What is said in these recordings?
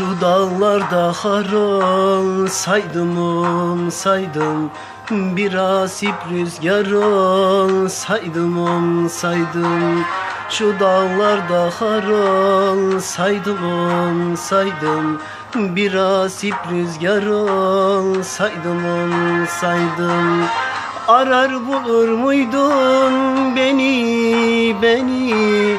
Şu dağlarda haron saydım on saydım. Biraz ip rüzgar ol saydım on saydım. Şu dağlarda haron saydım on saydım. Biraz ip rüzgar ol saydım on saydım. Arar bulur muydun beni beni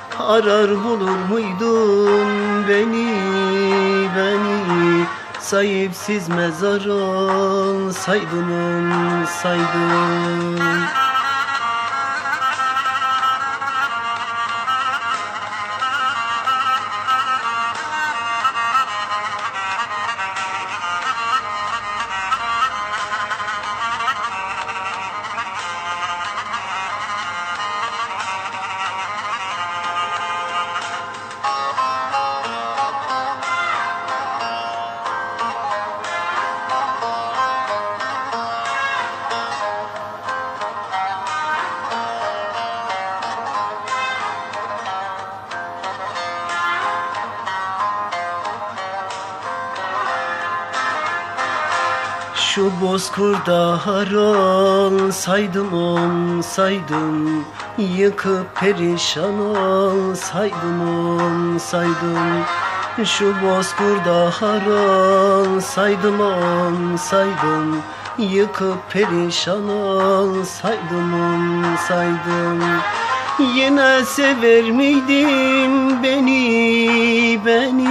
Arar bulur muydun beni? Beni Sahipsiz mezar ol saydım Şu bozkurda haron saydım on saydım. Yıkıp perişan ol saydım on saydım. Şu bozkurda haron saydım on saydım. Yıkıp perişan ol saydım on saydım. Yine sever miydin beni beni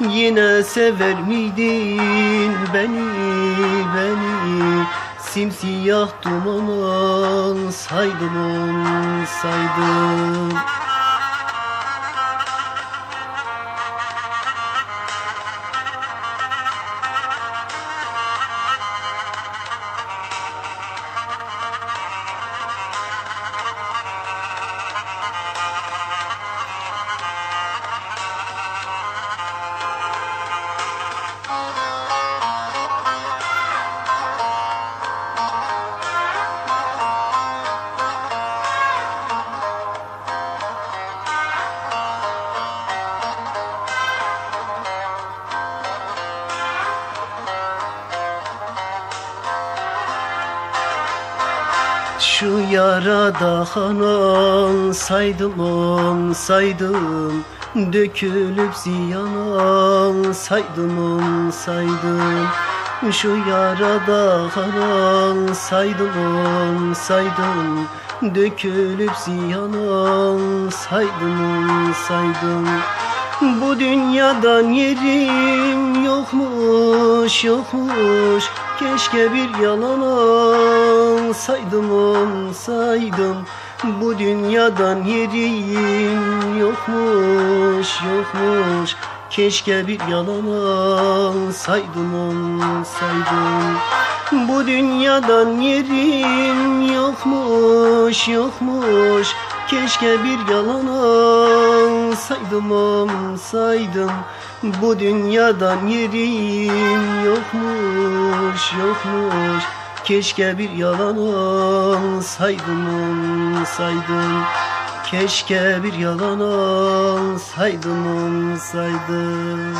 Yine sever miydin beni beni? Simsiyah duman olsaydım olsaydım Şu yarada hanan saydım on saydım Dökülüp ziyan saydım on saydım Şu yarada hanan saydım on saydım Dökülüp ziyan saydım on saydım Bu dünyadan yerim yokmuş yokmuş. Keşke bir yalan olsaydım olsaydım. Bu dünyadan yerim yokmuş yokmuş. Keşke bir yalan olsaydım olsaydım. Bu dünyadan yerim yokmuş yokmuş. Keşke bir yalan olsaydım olsaydım Bu dünyadan yerim yokmuş yokmuş. Keşke bir yalan olsaydım olsaydım Keşke bir yalan olsaydım olsaydım